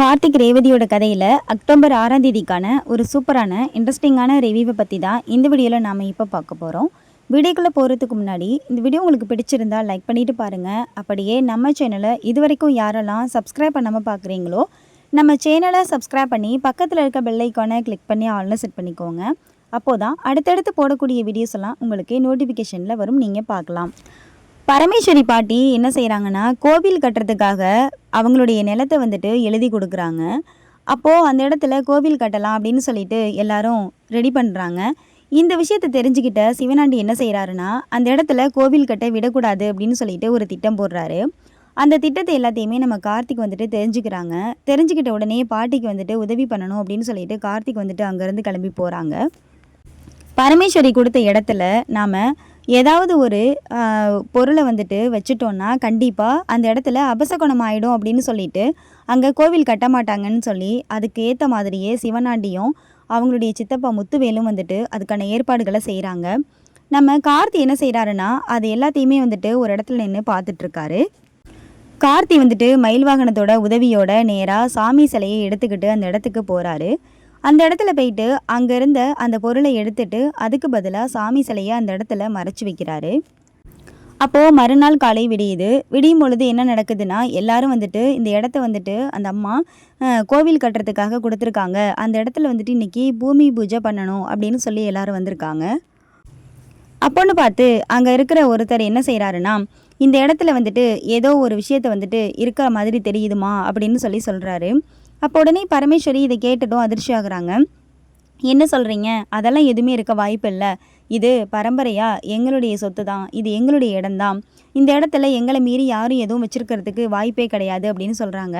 கார்த்திக் ரேவதியோட கதையில் அக்டோபர் ஆறாம் தேதிக்கான ஒரு சூப்பரான இன்ட்ரெஸ்டிங்கான ரிவ்யூவை பற்றி தான் இந்த வீடியோவில் நாம் இப்போ பார்க்க போகிறோம் வீடியோக்குள்ளே போகிறதுக்கு முன்னாடி இந்த வீடியோ உங்களுக்கு பிடிச்சிருந்தா லைக் பண்ணிட்டு பாருங்கள் அப்படியே நம்ம சேனலை இது வரைக்கும் யாரெல்லாம் சப்ஸ்கிரைப் பண்ணாமல் பார்க்குறீங்களோ நம்ம சேனலை சப்ஸ்கிரைப் பண்ணி பக்கத்தில் இருக்க பெல்லைக்கானை கிளிக் பண்ணி ஆல்னு செட் பண்ணிக்கோங்க. அப்போதான் தான் அடுத்தடுத்து போடக்கூடிய வீடியோஸ் எல்லாம் உங்களுக்கு நோட்டிஃபிகேஷனில் வரும். நீங்கள் பார்க்கலாம். பரமேஸ்வரி பாட்டி என்ன செய்கிறாங்கன்னா கோவில் கட்டுறதுக்காக அவங்களுடைய நிலத்தை வந்துட்டு எழுதி கொடுக்குறாங்க. அப்போது அந்த இடத்துல கோவில் கட்டலாம் அப்படின்னு சொல்லிட்டு எல்லாரும் ரெடி பண்ணுறாங்க இந்த விஷயத்தை தெரிஞ்சுக்கிட்ட சிவனாண்டி என்ன செய்கிறாருன்னா அந்த இடத்துல கோவில் கட்ட விடக்கூடாது அப்படின்னு சொல்லிட்டு ஒரு திட்டம் போடுறாரு. அந்த திட்டத்தை எல்லாத்தையுமே நம்ம கார்த்திக் வந்துட்டு தெரிஞ்சுக்கிறாங்க. தெரிஞ்சுக்கிட்ட உடனே பாட்டிக்கு வந்துட்டு உதவி பண்ணணும் அப்படின்னு சொல்லிட்டு கார்த்திக் வந்துட்டு அங்கேருந்து கிளம்பி போகிறாங்க பரமேஸ்வரி கொடுத்த இடத்துல நாம் ஏதாவது ஒரு பொருளை வந்துட்டு வச்சுட்டோன்னா கண்டிப்பாக அந்த இடத்துல அபசகுணம் ஆகிடும் அப்படின்னு சொல்லிட்டு அங்கே கோவில் கட்ட மாட்டாங்கன்னு சொல்லி அதுக்கு ஏற்ற மாதிரியே சிவனாண்டியும் அவங்களுடைய சித்தப்பா முத்துவேலும் வந்துட்டு அதுக்கான ஏற்பாடுகளை செய்கிறாங்க நம்ம கார்த்தி என்ன செய்கிறாருன்னா அது எல்லாத்தையுமே வந்துட்டு ஒரு இடத்துல நின்று பார்த்துட்ருக்காரு. கார்த்தி வந்துட்டு மயில் வாகனத்தோட உதவியோட நேராக சாமி சிலையை எடுத்துக்கிட்டு அந்த இடத்துக்கு போகிறாரு அந்த இடத்துல போயிட்டு அங்கே இருந்த அந்த பொருளை எடுத்துட்டு அதுக்கு பதிலாக சாமி சிலையை அந்த இடத்துல மறைச்சி வைக்கிறாரு. அப்போது மறுநாள் காலை விடியுது. விடியும் பொழுது என்ன நடக்குதுன்னா எல்லாரும் வந்துட்டு இந்த இடத்த வந்துட்டு அந்த அம்மா கோவில் கட்டுறதுக்காக கொடுத்துருக்காங்க. அந்த இடத்துல வந்துட்டு இன்னைக்கு பூமி பூஜை பண்ணணும் அப்படின்னு சொல்லி எல்லாரும் வந்திருக்காங்க. அப்போன்னு பார்த்து அங்கே இருக்கிற ஒருத்தர் என்ன செய்கிறாருன்னா இந்த இடத்துல வந்துட்டு ஏதோ ஒரு விஷயத்த வந்துட்டு இருக்கிற மாதிரி தெரியுதுமா அப்படின்னு சொல்லி சொல்கிறாரு அப்போ உடனே பரமேஸ்வரி இதை கேட்டுட்டும் அதிர்ச்சி ஆகுறாங்க என்ன சொல்கிறீங்க அதெல்லாம் எதுவுமே இருக்க வாய்ப்பு இல்லை. இது பரம்பரையாக எங்களுடைய சொத்து தான் இது எங்களுடைய இடம்தான். இந்த இடத்துல எங்களை மீறி யாரும் எதுவும் வச்சுருக்கிறதுக்கு வாய்ப்பே கிடையாது அப்படின்னு சொல்கிறாங்க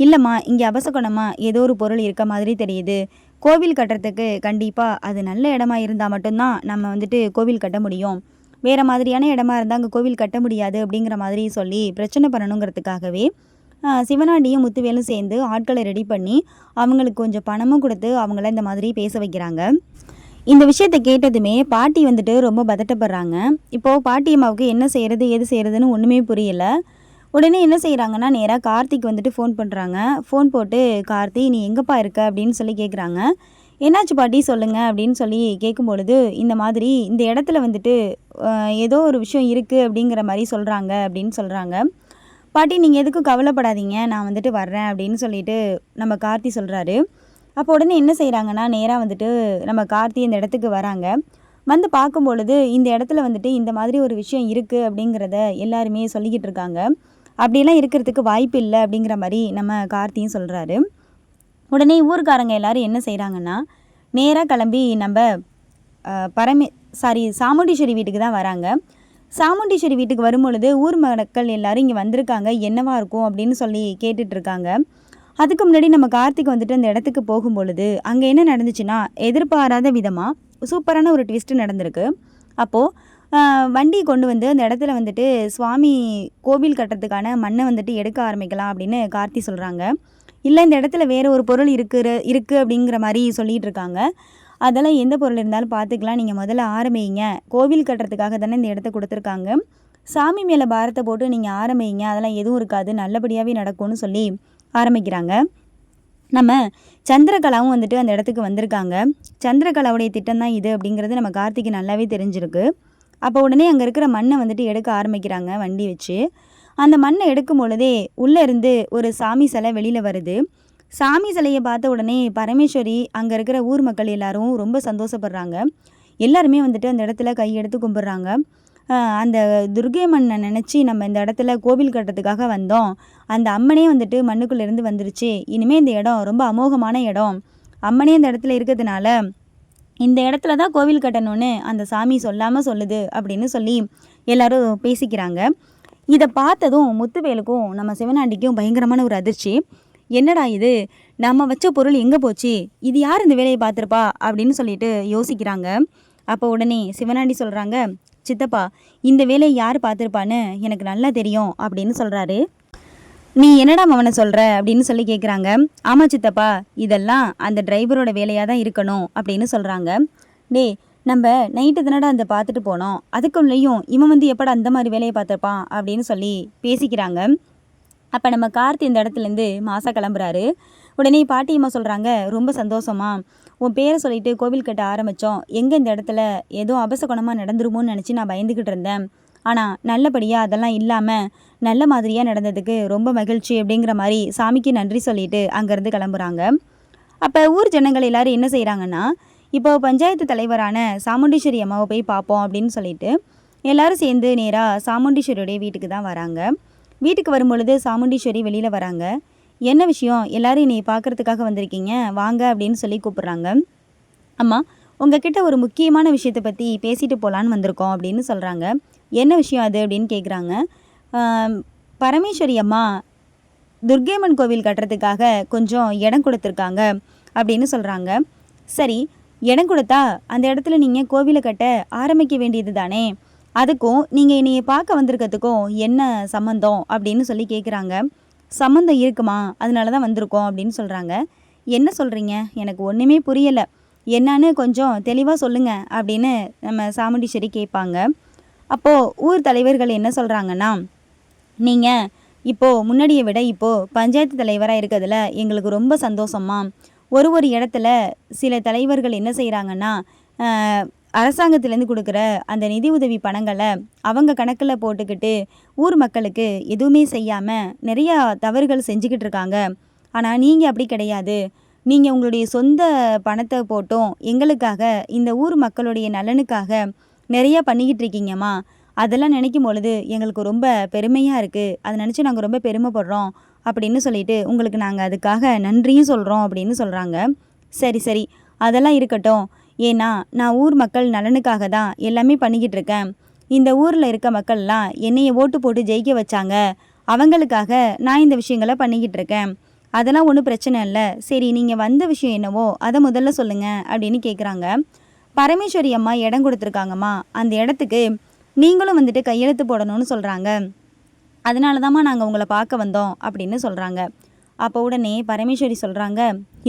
இல்லைம்மா இங்கே அபசகுணமா ஏதோ ஒரு பொருள் இருக்க மாதிரி தெரியுது. கோவில் கட்டுறதுக்கு கண்டிப்பாக அது நல்ல இடமா இருந்தால் மட்டும்தான் நம்ம வந்துட்டு கோவில் கட்ட முடியும். வேறு மாதிரியான இடமா இருந்தால் அங்கே கோவில் கட்ட முடியாது அப்படிங்கிற மாதிரி சொல்லி பிரச்சனை பண்ணணுங்கிறதுக்காகவே சிவனாண்டியும் முத்துவேலும் சேர்ந்து ஆட்களை ரெடி பண்ணி அவங்களுக்கு கொஞ்சம் பணமும் கொடுத்து அவங்கள இந்த மாதிரி பேச வைக்கிறாங்க. இந்த விஷயத்தை கேட்டதுமே பாட்டி வந்துட்டு ரொம்ப பதட்டப்படுறாங்க. இப்போது பாட்டி அம்மாவுக்கு என்ன செய்கிறது எது செய்கிறதுன்னு ஒன்றுமே புரியல. உடனே என்ன செய்கிறாங்கன்னா நேராக கார்த்திக் வந்துட்டு ஃபோன் பண்ணுறாங்க ஃபோன் போட்டு கார்த்தி நீ எங்கப்பா இருக்க? அப்படின்னு சொல்லி கேட்குறாங்க என்னாச்சு பாட்டி? சொல்லுங்க. அப்படின்னு சொல்லி கேட்கும் பொழுது இந்த மாதிரி இந்த இடத்துல வந்துட்டு ஏதோ ஒரு விஷயம் இருக்குது அப்படிங்கிற மாதிரி சொல்கிறாங்க அப்படின்னு சொல்கிறாங்க பாட்டி நீங்கள் எதுக்கும் கவலைப்படாதீங்க. நான் வந்துட்டு வர்றேன் அப்படின்னு சொல்லிட்டு நம்ம கார்த்தி சொல்கிறாரு அப்போ உடனே என்ன செய்கிறாங்கன்னா நேராக வந்துட்டு நம்ம கார்த்தி இந்த இடத்துக்கு வராங்க. வந்து பார்க்கும் பொழுது இந்த இடத்துல வந்துட்டு இந்த மாதிரி ஒரு விஷயம் இருக்குது அப்படிங்கிறத எல்லாருமே சொல்லிக்கிட்டு இருக்காங்க. அப்படிலாம் இருக்கிறதுக்கு வாய்ப்பு இல்லை அப்படிங்கிற மாதிரி நம்ம கார்த்தியும் சொல்கிறாரு உடனே ஊர்க்காரங்க எல்லாரும் என்ன செய்கிறாங்கன்னா நேராக கிளம்பி நம்ம பரமே சாரி சாமுண்டீஸ்வரி வீட்டுக்கு தான் வராங்க. சாமுண்டீஸ்வரி வீட்டுக்கு வரும்பொழுது ஊர் மக்கள் எல்லாரும் இங்கே வந்திருக்காங்க. என்னவா இருக்கும் அப்படின்னு சொல்லி கேட்டுட்டு இருக்காங்க அதுக்கு முன்னாடி நம்ம கார்த்திக் வந்துட்டு அந்த இடத்துக்கு போகும் பொழுது அங்கே என்ன நடந்துச்சுன்னா எதிர்பாராத விதமாக சூப்பரான ஒரு ட்விஸ்ட்டு நடந்திருக்கு. அப்போது வண்டி கொண்டு வந்து அந்த இடத்துல வந்துட்டு சுவாமி கோவில் கட்டுறதுக்கான மண்ணை வந்துட்டு எடுக்க ஆரம்பிக்கலாம் அப்படின்னு கார்த்தி சொல்கிறாங்க இல்லை இந்த இடத்துல வேறு ஒரு பொருள் இருக்கிற இருக்குது அப்படிங்கிற மாதிரி சொல்லிகிட்டு இருக்காங்க அதெல்லாம் எந்த பொருள் இருந்தாலும் பார்த்துக்கலாம். நீங்கள் முதல்ல ஆரம்பிங்க. கோவில் கட்டுறதுக்காக தானே இந்த இடத்த கொடுத்துருக்காங்க. சாமி மேலே பாரத்தை போட்டு நீங்கள் ஆரம்பிங்க. அதெல்லாம் எதுவும் இருக்காது. நல்லபடியாகவே நடக்கும்னு சொல்லி ஆரம்பிக்கிறாங்க. நம்ம சந்திரகலாவும் வந்துட்டு அந்த இடத்துக்கு வந்திருக்காங்க. சந்திரகலாவுடைய திட்டம் தான் இது அப்படிங்கிறது நம்ம கார்த்திக்கு நல்லாவே தெரிஞ்சிருக்கு. அப்போ உடனே அங்கே இருக்கிற மண்ணை வந்துட்டு எடுக்க ஆரம்பிக்கிறாங்க வண்டி வச்சு. அந்த மண்ணை எடுக்கும் பொழுதே உள்ளே இருந்து ஒரு சாமி சிலை வெளியில் வருது. சாமி சிலையை பார்த்த உடனே பரமேஸ்வரி அங்கே இருக்கிற ஊர் மக்கள் எல்லாரும் ரொம்ப சந்தோஷப்படுறாங்க. எல்லாருமே வந்துட்டு அந்த இடத்துல கையெடுத்து கும்பிட்றாங்க. அந்த துர்கை மண்ணை நினச்சி நம்ம இந்த இடத்துல கோவில் கட்டுறதுக்காக வந்தோம். அந்த அம்மனே வந்துட்டு மண்ணுக்குள்ளேருந்து வந்துருச்சு. இனிமேல் இந்த இடம் ரொம்ப அமோகமான இடம். அம்மனே இந்த இடத்துல இருக்கிறதுனால இந்த இடத்துல தான் கோவில் கட்டணும்னு அந்த சாமி சொல்லாமல் சொல்லுது அப்படின்னு சொல்லி எல்லாரும் பேசிக்கிறாங்க. இதை பார்த்ததும் முத்துவேலுக்கும் நம்ம சிவனாண்டிக்கும் பயங்கரமான ஒரு அதிர்ச்சி. என்னடா இது? நம்ம வச்ச பொருள் எங்கே போச்சு? இது யார் இந்த வேலையை பார்த்துருப்பா? அப்படின்னு சொல்லிட்டு யோசிக்கிறாங்க. அப்போ உடனே சிவனாண்டி சொல்கிறாங்க சித்தப்பா இந்த வேலையை யார் பார்த்துருப்பான்னு எனக்கு நல்லா தெரியும் அப்படின்னு சொல்கிறாரு நீ என்னடா அவனை சொல்கிற அப்படின்னு சொல்லி கேட்குறாங்க ஆமாம் சித்தப்பா இதெல்லாம் அந்த டிரைவரோட வேலையாக தான் இருக்கணும் அப்படின்னு சொல்கிறாங்க டே நம்ம நைட்டு தானடா அந்த பார்த்துட்டு போனோம். அதுக்குள்ளேயும் இவன் வந்து எப்படா அந்த மாதிரி வேலையை பார்த்துருப்பான்? அப்படின்னு சொல்லி பேசிக்கிறாங்க. அப்போ நம்ம கார்த்தி இந்த இடத்துலேருந்து மாசா கிளம்புறாரு. உடனே பாட்டியம்மா சொல்கிறாங்க ரொம்ப சந்தோஷமா. உன் பேரை சொல்லிட்டு கோவில் கட்ட ஆரம்பித்தோம் எங்கே இந்த இடத்துல ஏதோ அபசகுணமாக நடந்துருமோன்னு நினச்சி நான் பயந்துக்கிட்டு இருந்தேன். ஆனால் நல்லபடியாக அதெல்லாம் இல்லாமல் நல்ல மாதிரியாக நடந்ததுக்கு ரொம்ப மகிழ்ச்சி அப்படிங்கிற மாதிரி சாமிக்கு நன்றி சொல்லிட்டு அங்கேருந்து கிளம்புறாங்க. அப்போ ஊர் ஜனங்கள் எல்லாரும் என்ன செய்கிறாங்கன்னா இப்போ பஞ்சாயத்து தலைவரான சாமுண்டீஸ்வரி அம்மாவை போய் பார்ப்போம் அப்படின்னு சொல்லிட்டு எல்லாரும் சேர்ந்து நேராக சாமுண்டீஸ்வரியுடைய வீட்டுக்கு தான் வராங்க. வீட்டுக்கு வரும்பொழுது சாமுண்டீஸ்வரி வெளியில் வராங்க. என்ன விஷயம்? எல்லாரும் என்னை பார்க்குறதுக்காக வந்திருக்கீங்க. வாங்க அப்படின்னு சொல்லி கூப்பிட்றாங்க. அம்மா உங்ககிட்ட ஒரு முக்கியமான விஷயத்தை பற்றி பேசிட்டு போகலான்னு வந்திருக்கோம் அப்படின்னு சொல்கிறாங்க என்ன விஷயம் அது? அப்படின்னு கேட்குறாங்க பரமேஸ்வரி அம்மா துர்கேமன் கோவில் கட்டுறதுக்காக கொஞ்சம் இடம் கொடுத்துருக்காங்க அப்படின்னு சொல்கிறாங்க சரி இடம் கொடுத்தா அந்த இடத்துல நீங்கள் கோவிலை கட்ட ஆரம்பிக்க வேண்டியது தானே அதுக்கும் நீங்கள் என்னையை பார்க்க வந்திருக்கிறதுக்கும் என்ன சம்மந்தம் அப்படின்னு சொல்லி கேட்குறாங்க சம்மந்தம் இருக்குமா? அதனால தான் வந்திருக்கோம் அப்படின்னு சொல்கிறாங்க என்ன சொல்கிறீங்க எனக்கு ஒன்றுமே புரியலை. என்னன்னு கொஞ்சம் தெளிவாக சொல்லுங்கள் அப்படின்னு நம்ம சாமுண்டீஸ்வரி கேட்பாங்க. அப்போது ஊர் தலைவர்கள் என்ன சொல்கிறாங்கன்னா நீங்கள் இப்போது முன்னாடியை விட இப்போது பஞ்சாயத்து தலைவராக இருக்கிறதுல எங்களுக்கு ரொம்ப சந்தோஷமா ஒரு ஒரு இடத்துல சில தலைவர்கள் என்ன செய்கிறாங்கன்னா அரசாங்கத்திலேருந்து கொடுக்குற அந்த நிதி உதவி பணங்களை அவங்க கணக்கில் போட்டுக்கிட்டு ஊர் மக்களுக்கு எதுவுமே செய்யாமல் நிறையா தவறுகள் செஞ்சுக்கிட்டு இருக்காங்க. ஆனால் நீங்கள் அப்படி கிடையாது. நீங்கள் உங்களுடைய சொந்த பணத்தை போட்டும் எங்களுக்காக இந்த ஊர் மக்களுடைய நலனுக்காக நிறையா பண்ணிக்கிட்டு இருக்கீங்கம்மா. அதெல்லாம் நினைக்கும் பொழுது எங்களுக்கு ரொம்ப பெருமையாக இருக்குது அதை நினச்சி நாங்கள் ரொம்ப பெருமைப்படுறோம் அப்படின்னு சொல்லிட்டு உங்களுக்கு நாங்கள் அதுக்காக நன்றியும் சொல்கிறோம் அப்படின்னு சொல்கிறாங்க சரி சரி. அதெல்லாம் இருக்கட்டும். ஏன்னா நான் ஊர் மக்கள் நலனுக்காக தான் எல்லாமே பண்ணிக்கிட்டு இருக்கேன். இந்த ஊரில் இருக்க மக்கள்லாம் என்னையை ஓட்டு போட்டு ஜெயிக்க வச்சாங்க. அவங்களுக்காக நான் இந்த விஷயங்களை பண்ணிக்கிட்டு இருக்கேன். அதெல்லாம் ஒன்றும் பிரச்சனை இல்லை. சரி நீங்கள் வந்த விஷயம் என்னவோ அதை முதல்ல சொல்லுங்கள் அப்படின்னு கேட்குறாங்க பரமேஸ்வரி அம்மா இடம் கொடுத்துருக்காங்கம்மா. அந்த இடத்துக்கு நீங்களும் வந்துட்டு கையெழுத்து போடணும்னு சொல்கிறாங்க அதனால தாம்மா நாங்கள் உங்களை பார்க்க வந்தோம் அப்படின்னு சொல்கிறாங்க அப்போ உடனே பரமேஸ்வரி சொல்கிறாங்க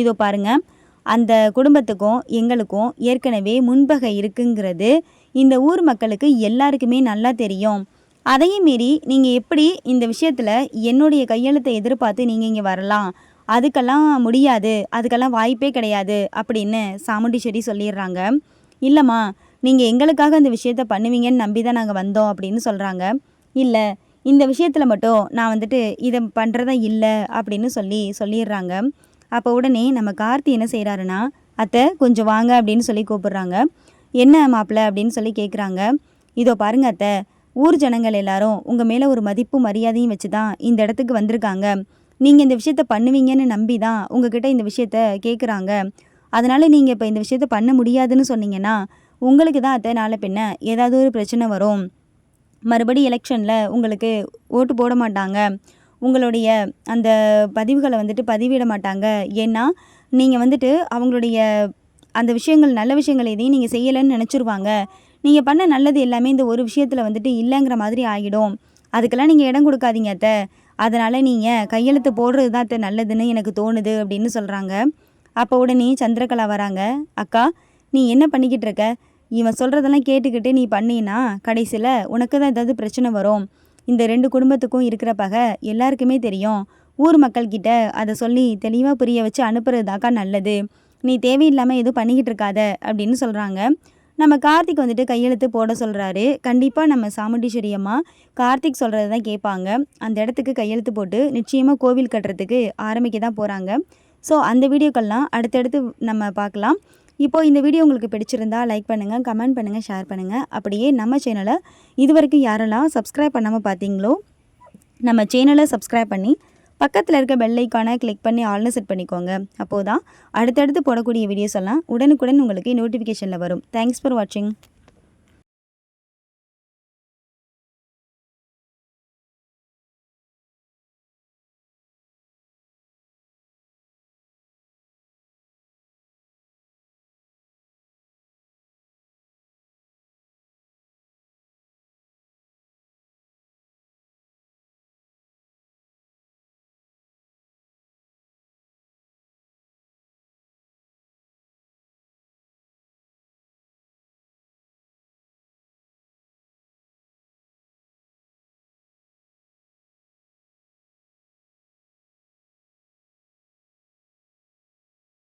இதோ பாருங்கள் அந்த குடும்பத்துக்கும் எங்களுக்கும் ஏற்கனவே முன்பகை இருக்குங்கிறது இந்த ஊர் மக்களுக்கு எல்லாருக்குமே நல்லா தெரியும். அதையும் மீறி நீங்கள் எப்படி இந்த விஷயத்தில் என்னுடைய கையெழுத்தை எதிர்பார்த்து நீங்கள் இங்கே வரலாம்? அதுக்கெல்லாம் முடியாது. அதுக்கெல்லாம் வாய்ப்பே கிடையாது அப்படின்னு சாமுண்டீஸ்வரி சொல்லிடுறாங்க. இல்லைம்மா நீங்கள் எங்களுக்காக இந்த விஷயத்த பண்ணுவீங்கன்னு நம்பி தான் நாங்கள் வந்தோம் அப்படின்னு சொல்கிறாங்க இல்லை இந்த விஷயத்தில் மட்டும் நான் வந்துட்டு இதை பண்ணுறதா இல்லை அப்படின்னு சொல்லி சொல்லிடுறாங்க. அப்போ உடனே நம்ம கார்த்தி என்ன செய்கிறாருன்னா அத்தை கொஞ்சம் வாங்க அப்படின்னு சொல்லி கூப்பிட்றாங்க. என்ன மாப்பிள்ள அப்படின்னு சொல்லி கேட்குறாங்க இதோ பாருங்க அத்தை ஊர் ஜனங்கள் எல்லாரும் உங்கள் மேலே ஒரு மதிப்பு மரியாதையும் வச்சு தான் இந்த இடத்துக்கு வந்திருக்காங்க. நீங்கள் இந்த விஷயத்த பண்ணுவீங்கன்னு நம்பி தான் உங்ககிட்ட இந்த விஷயத்த கேட்குறாங்க அதனால் நீங்கள் இப்போ இந்த விஷயத்த பண்ண முடியாதுன்னு சொன்னீங்கன்னா உங்களுக்கு தான் அத்தை நாளை பின்ன ஏதாவது ஒரு பிரச்சனை வரும். மறுபடி எலெக்ஷனில் உங்களுக்கு ஓட்டு போட மாட்டாங்க. உங்களுடைய அந்த பதிவுகளை வந்துட்டு பதிவிட மாட்டாங்க. ஏன்னா நீங்கள் வந்துட்டு அவங்களுடைய அந்த விஷயங்கள் நல்ல விஷயங்கள் எதையும் நீங்கள் செய்யலைன்னு நினச்சிருவாங்க. நீங்கள் பண்ண நல்லது எல்லாமே இந்த ஒரு விஷயத்தில் வந்துட்டு இல்லைங்கிற மாதிரி ஆகிடும். அதுக்கெல்லாம் நீங்கள் இடம் கொடுக்காதீங்க அத்தை. அதனால் நீங்கள் கையெழுத்து போடுறது தான் அத்தை நல்லதுன்னு எனக்கு தோணுது அப்படின்னு சொல்கிறாங்க அப்போ உடனே சந்திரகலா வராங்க. அக்கா நீ என்ன பண்ணிக்கிட்டு இருக்க? இவன் சொல்கிறதெல்லாம் கேட்டுக்கிட்டு நீ பண்ணினா கடைசியில் உனக்கு தான் ஏதாவது பிரச்சனை வரும். இந்த ரெண்டு குடும்பத்துக்கும் இருக்கிற பகை எல்லாருக்குமே தெரியும். ஊர் மக்கள்கிட்ட அதை சொல்லி தெளிவாக புரிய வச்சு அனுப்புறதாக்கா நல்லது. நீ தேவையில்லாமல் எதுவும் பண்ணிக்கிட்டு இருக்காத அப்படின்னு சொல்கிறாங்க நம்ம கார்த்திக் வந்துட்டு கையெழுத்து போட சொல்கிறாரு கண்டிப்பாக நம்ம சாமுண்டீஸ்வரி அம்மா கார்த்திக் சொல்கிறது தான் கேட்பாங்க. அந்த இடத்துக்கு கையெழுத்து போட்டு நிச்சயமாக கோவில் கட்டுறதுக்கு ஆரம்பிக்க தான் போகிறாங்க ஸோ அந்த வீடியோக்கள்லாம் அடுத்தடுத்து நம்ம பார்க்கலாம். இப்போது இந்த வீடியோ உங்களுக்கு பிடிச்சிருந்தா லைக் பண்ணுங்கள் கமெண்ட் பண்ணுங்கள் ஷேர் பண்ணுங்கள் அப்படியே நம்ம சேனலை இது வரைக்கும் யாரெல்லாம் சப்ஸ்கிரைப் பண்ணாமல் பார்த்தீங்களோ நம்ம சேனலை சப்ஸ்கிரைப் பண்ணி பக்கத்தில் இருக்க பெல்லைக்கானை கிளிக் பண்ணி ஆல்னு செட் பண்ணிக்கோங்க. அப்போது தான் அடுத்தடுத்து போடக்கூடிய வீடியோஸ் எல்லாம் உடனுக்குடன் உங்களுக்கு நோட்டிஃபிகேஷனில் வரும். தேங்க்ஸ் ஃபார் வாட்சிங்